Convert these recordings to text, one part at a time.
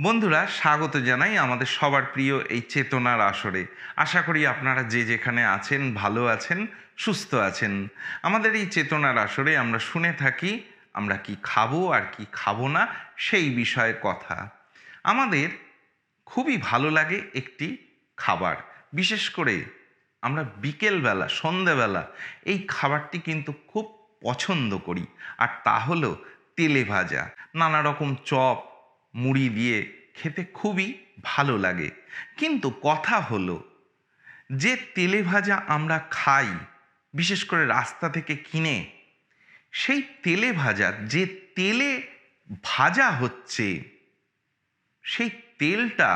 বন্ধুরা, স্বাগত জানাই আমাদের সবার প্রিয় এই চেতনার আসরে। আশা করি আপনারা যে যেখানে আছেন, ভালো আছেন, সুস্থ আছেন। আমাদের এই চেতনার আসরে আমরা শুনে থাকি, আমরা কি খাব আর কি খাব না, সেই বিষয়ে কথা। আমাদের খুবই ভালো লাগে একটি খাবার। বিশেষ করে আমরা বিকেলবেলা সন্ধেবেলা এই খাবারটি কিন্তু খুব পছন্দ করি। আর তা হলো তেলে ভাজা। নানা রকম চপ, মুড়ি দিয়ে খেতে খুবই ভালো লাগে। কিন্তু কথা হলো, যে তেলে ভাজা আমরা খাই, বিশেষ করে রাস্তা থেকে কিনে, সেই তেলে ভাজা, যে তেলে ভাজা হচ্ছে, সেই তেলটা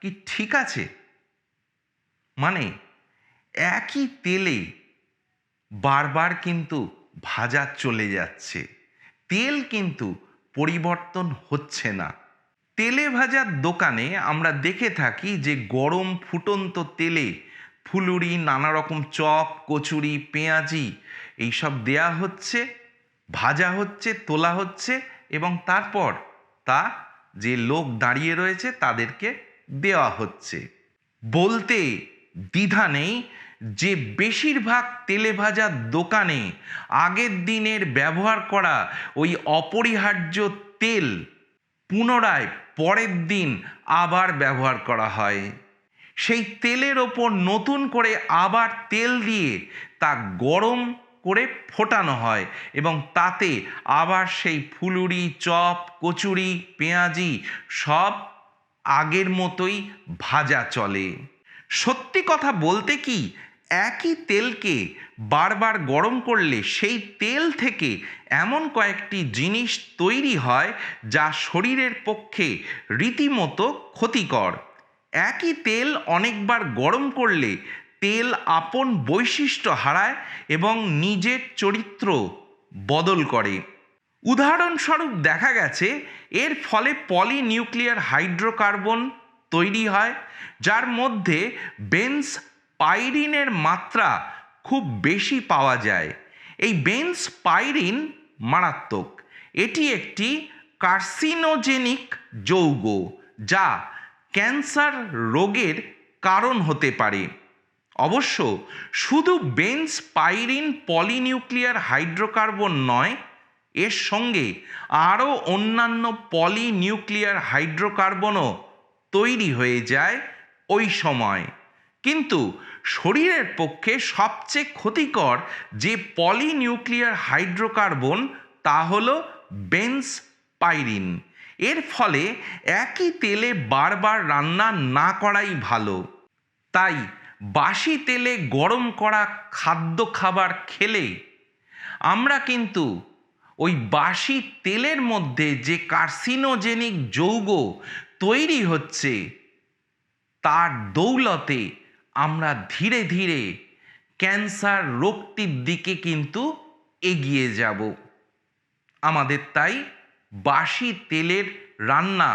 কি ঠিক আছে? মানে একই তেলে বারবার কিন্তু ভাজা চলে যাচ্ছে, তেল কিন্তু পরিবর্তন হচ্ছে না। তেলে ভাজার দোকানে আমরা দেখে থাকি যে গরম ফুটন্ত তেলে ফুলুরি নানা রকম চপ, কচুরি, পেঁয়াজি এইসব দেয়া হচ্ছে, ভাজা হচ্ছে, তোলা হচ্ছে এবং তারপর তা যে লোক দাঁড়িয়ে রয়েছে তাদেরকে দেওয়া হচ্ছে। বলতে দ্বিধা নেই যে বেশিরভাগ তেলে ভাজার দোকানে আগের দিনের ব্যবহার করা ওই অপরিহার্য তেল পুনরায় পরের দিন আবার ব্যবহার করা হয়। সেই তেলের ওপর নতুন করে আবার তেল দিয়ে তা গরম করে ফোটানো হয় এবং তাতে আবার সেই ফুলুরি, চপ, কচুরি, পেঁয়াজি সব আগের মতোই ভাজা চলে। সত্যি কথা বলতে কি একই তেলকে বারবার গরম করলে সেই তেল থেকে এমন কয়েকটি জিনিস তৈরি হয় যা শরীরের পক্ষে রীতিমতো ক্ষতিকর। একই তেল অনেকবার গরম করলে তেল আপন বৈশিষ্ট্য হারায় এবং নিজের চরিত্র বদল করে। উদাহরণস্বরূপ দেখা গেছে, এর ফলে পলিনিউক্লিয়ার হাইড্রোকার্বন তৈরি হয়, যার মধ্যে বেন্স পাইরিনের মাত্রা খুব বেশি পাওয়া যায়। এই বেন্স পাইরিন মারাত্মক। এটি একটি কার্সিনোজেনিক যৌগ, যা ক্যান্সার রোগের কারণ হতে পারে। অবশ্য শুধু বেন্স পাইরিন পলিনিউক্লিয়ার হাইড্রোকার্বন নয়, এর সঙ্গে আরও অন্যান্য পলিনিউক্লিয়ার হাইড্রোকার্বনও তৈরি হয়ে যায় ওই সময়। কিন্তু শরীরের পক্ষে সবচেয়ে ক্ষতিকর যে পলিনিউক্লিয়ার হাইড্রোকার্বন, তা হলো বেন্স পাইরিন এর ফলে একই তেলে বারবার রান্না না করাই ভালো। তাই বাসি তেলে গরম করা খাদ্য খাবার খেলে আমরা কিন্তু ওই বাসি তেলের মধ্যে যে কার্সিনোজেনিক যৌগ তৈরি হচ্ছে, তার দৌলতে আমরা ধীরে ধীরে ক্যান্সার রোগটির দিকে কিন্তু এগিয়ে যাব। আমাদের তাই বাসি তেলের রান্না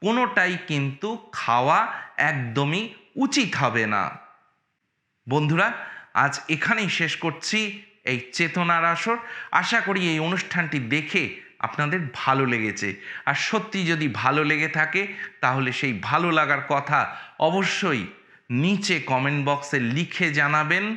কোনোটাই কিন্তু খাওয়া একদমই উচিত হবে না। বন্ধুরা, আজ এখানেই শেষ করছি এই চেতনার আসর। আশা করি এই অনুষ্ঠানটি দেখে আপনাদের ভালো লেগেছে। আর সত্যি যদি ভালো লেগে থাকে, তাহলে সেই ভালো লাগার কথা অবশ্যই নিচে কমেন্ট বক্সে লিখে জানাবেন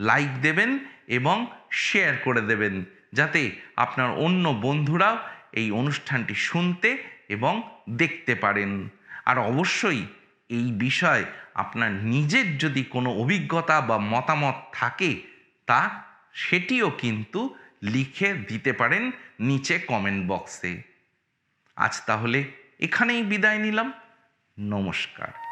লাইক দেবেন এবং শেয়ার করে দেবেন, যাতে আপনার অন্য বন্ধুরাও এই অনুষ্ঠানটি শুনতে এবং দেখতে পারেন। আর অবশ্যই এই বিষয় আপনার নিজের যদি কোনো অভিজ্ঞতা বা মতামত থাকে, তা সেটিও কিন্তু লিখে দিতে পারেন নিচে কমেন্ট বক্সে আজ তাহলে এখানেই বিদায় নিলাম। নমস্কার।